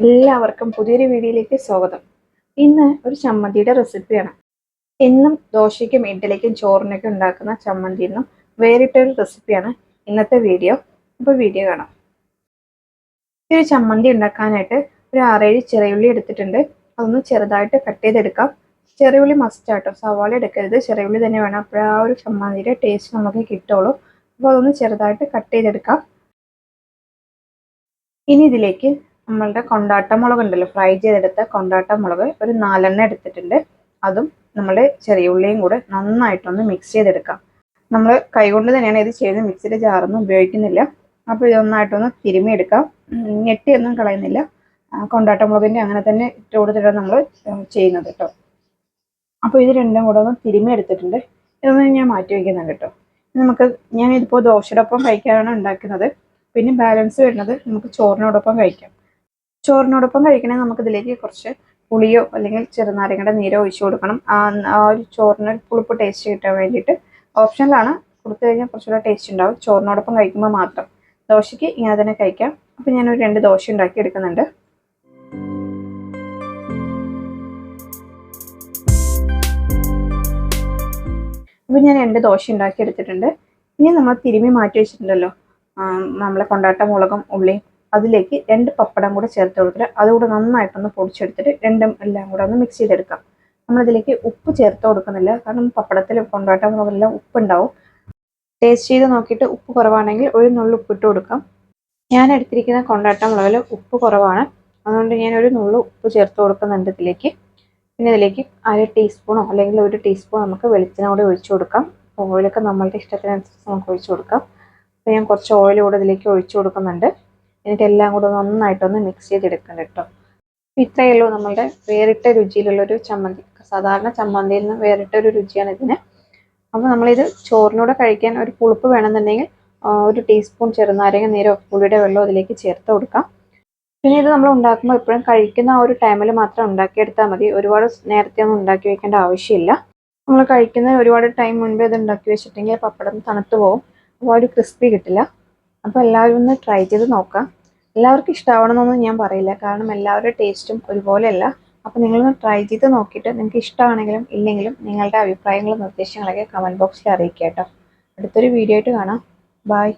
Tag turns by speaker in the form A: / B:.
A: എല്ലാവർക്കും പുതിയൊരു വീഡിയോയിലേക്ക് സ്വാഗതം. ഇന്ന് ഒരു ചമ്മന്തിയുടെ റെസിപ്പിയാണ്. എന്നും ദോശയ്ക്കും ഇഡ്ഡലിക്കും ചോറിനൊക്കെ ഉണ്ടാക്കുന്ന ചമ്മന്തി എന്നും വേറിട്ടൊരു റെസിപ്പിയാണ് ഇന്നത്തെ വീഡിയോ. അപ്പോൾ വീഡിയോ കാണാം. ഈ ഒരു ചമ്മന്തി ഉണ്ടാക്കാനായിട്ട് ഒരു ആറേഴ് ചെറിയുള്ളി എടുത്തിട്ടുണ്ട്. അതൊന്ന് ചെറുതായിട്ട് കട്ട് ചെയ്തെടുക്കാം. ചെറിയുള്ളി മസ്റ്റ് ആട്ടോ. സവാള എടുക്കരുത്. ചെറിയുള്ളി തന്നെ വേണം. അപ്പോൾ ആ ഒരു ചമ്മന്തിയുടെ ടേസ്റ്റ് നമുക്ക് കിട്ടുള്ളൂ. അപ്പോൾ അതൊന്ന് ചെറുതായിട്ട് കട്ട് ചെയ്തെടുക്കാം. ഇനി ഇതിലേക്ക് നമ്മളുടെ കൊണ്ടാട്ട മുളക് ഉണ്ടല്ലോ ഫ്രൈ ചെയ്തെടുത്ത കൊണ്ടാട്ട മുളക് ഒരു നാലെണ്ണ എടുത്തിട്ടുണ്ട്. അതും നമ്മൾ ചെറിയ ഉള്ളിയും കൂടെ നന്നായിട്ടൊന്ന് മിക്സ് ചെയ്തെടുക്കാം. നമ്മൾ കൈകൊണ്ട് തന്നെയാണ് ഇത് ചെയ്യുന്നത്. മിക്സിയുടെ ജാറൊന്നും ഉപയോഗിക്കുന്നില്ല. അപ്പോൾ ഇതൊന്നായിട്ടൊന്ന് തിരുമിയെടുക്കാം ഞെട്ടിയൊന്നും കളയുന്നില്ല. കൊണ്ടാട്ട മുളകിന്റെ അങ്ങനെ തന്നെ ഇട്ട് കൊടുത്തിട്ടാണ് നമ്മൾ ചെയ്യുന്നത് കേട്ടോ അപ്പോൾ ഇത് രണ്ടും കൂടെ ഒന്ന് തിരുമി എടുത്തിട്ടുണ്ട് ഇതൊന്ന് ഞാൻ മാറ്റി വയ്ക്കുന്നുണ്ട് കേട്ടോ. നമുക്ക് ഞാൻ ഇതിപ്പോൾ ദോശയുടെ ഒപ്പം കഴിക്കാനാണ് ഉണ്ടാക്കുന്നത്. പിന്നെ ബാലൻസ് വരുന്നത് നമുക്ക് ചോറിനോടൊപ്പം കഴിക്കാം. ചോറിനോടൊപ്പം കഴിക്കണമെങ്കിൽ നമുക്ക് ഇതിലേക്ക് കുറച്ച് പുളിയോ അല്ലെങ്കിൽ ചെറുനാരങ്ങയുടെ നീരോ ഒഴിച്ചു കൊടുക്കണം. ആ ഒരു ചോറിന് പുളിപ്പ് ടേസ്റ്റ് കിട്ടാൻ വേണ്ടിയിട്ട് ഓപ്ഷനിലാണ് കൊടുത്തു കഴിഞ്ഞാൽ കുറച്ചുകൂടെ ടേസ്റ്റ് ഉണ്ടാവും. ചോറിനോടൊപ്പം കഴിക്കുമ്പോൾ മാത്രം. ദോശയ്ക്ക് ഇങ്ങനെ തന്നെ കഴിക്കാം. അപ്പം ഞാനൊരു രണ്ട് ദോശ ഉണ്ടാക്കി എടുക്കുന്നുണ്ട്. അപ്പം ഞാൻ രണ്ട് ദോശ ഉണ്ടാക്കി എടുത്തിട്ടുണ്ട്. ഇനി നമ്മൾ തിരുമ്മി മാറ്റി വെച്ചിട്ടുണ്ടല്ലോ. നമ്മളെ കൊണ്ടാട്ട മുളകും ഉള്ളിയും അതിലേക്ക് രണ്ട് പപ്പടം കൂടെ ചേർത്ത് കൊടുത്തിട്ട് അതുകൂടെ നന്നായിട്ടൊന്ന് പൊടിച്ചെടുത്തിട്ട് രണ്ടും എല്ലാം കൂടെ ഒന്ന് മിക്സ് ചെയ്തെടുക്കാം. നമ്മളിതിലേക്ക് ഉപ്പ് ചേർത്ത് കൊടുക്കുന്നില്ല. കാരണം പപ്പടത്തിൽ കൊണ്ടാട്ട എല്ലാം ഉപ്പുണ്ടാവും. ടേസ്റ്റ് ചെയ്ത് നോക്കിയിട്ട് ഉപ്പ് കുറവാണെങ്കിൽ ഒരു നുള്ളു ഉപ്പ് ഇട്ട് കൊടുക്കാം. ഞാൻ എടുത്തിരിക്കുന്ന കൊണ്ടാട്ട മുളകിൽ ഉപ്പ് കുറവാണ്. അതുകൊണ്ട് ഞാൻ ഒരു നുള്ളു ഉപ്പ് ചേർത്ത് കൊടുക്കുന്നുണ്ട് ഇതിലേക്ക്. പിന്നെ ഇതിലേക്ക് അര ടീസ്പൂണോ അല്ലെങ്കിൽ ഒരു ടീസ്പൂൺ നമുക്ക് വെളിച്ചെണ്ണ ഒഴിച്ചു കൊടുക്കാം. ഓയിലൊക്കെ നമ്മളുടെ ഇഷ്ടത്തിനനുസരിച്ച് നമുക്ക് ഒഴിച്ചു കൊടുക്കാം. അപ്പോൾ ഞാൻ കുറച്ച് ഓയിൽ കൂടെ ഇതിലേക്ക് ഒഴിച്ചു കൊടുക്കുന്നുണ്ട്. എന്നിട്ട് എല്ലാം കൂടെ നന്നായിട്ടൊന്ന് മിക്സ് ചെയ്തെടുക്കണം കേട്ടോ. ഇത്രയേ ഉള്ളൂ നമ്മളുടെ വേറിട്ട രുചിയിലുള്ളൊരു ചമ്മന്തി. സാധാരണ ചമ്മന്തിയിൽ നിന്ന് വേറിട്ട ഒരു രുചിയാണ് ഇതിന്. അപ്പോൾ നമ്മളിത് ചോറിനൂടെ കഴിക്കാൻ ഒരു പുളിപ്പ് വേണമെന്നുണ്ടെങ്കിൽ ഒരു ടീസ്പൂൺ ചെറുനാരങ്ങ നീരോ പുളിയുടെ വെള്ളം അതിലേക്ക് ചേർത്ത് കൊടുക്കാം. പിന്നെ ഇത് നമ്മൾ ഉണ്ടാക്കുമ്പോൾ എപ്പോഴും കഴിക്കുന്ന ആ ഒരു ടൈമിൽ മാത്രം ഉണ്ടാക്കിയെടുത്താൽ മതി. ഒരുപാട് നേരത്തെ ഒന്നും ഉണ്ടാക്കി വെക്കേണ്ട ആവശ്യമില്ല. നമ്മൾ കഴിക്കുന്ന ഒരുപാട് ടൈം മുൻപേ ഇത് ഉണ്ടാക്കി വെച്ചിട്ടുണ്ടെങ്കിൽ പപ്പടം തണുത്ത് പോകും അപ്പോൾ ഒരു ക്രിസ്പി കിട്ടില്ല. അപ്പോൾ എല്ലാവരും ഒന്ന് ട്രൈ ചെയ്ത് നോക്കാം. എല്ലാവർക്കും ഇഷ്ടമാവണമെന്നൊന്നും ഞാൻ പറയില്ല. കാരണം എല്ലാവരുടെ ടേസ്റ്റും ഒരുപോലെയല്ല. അപ്പോൾ നിങ്ങളൊന്ന് ട്രൈ ചെയ്ത് നോക്കിയിട്ട് നിങ്ങൾക്ക് ഇഷ്ടമാണെങ്കിലും ഇല്ലെങ്കിലും നിങ്ങളുടെ അഭിപ്രായങ്ങളും നിർദ്ദേശങ്ങളൊക്കെ കമന്റ് ബോക്സിൽ അറിയിക്കുക കേട്ടോ. അടുത്തൊരു വീഡിയോ ആയിട്ട് കാണാം. ബായ്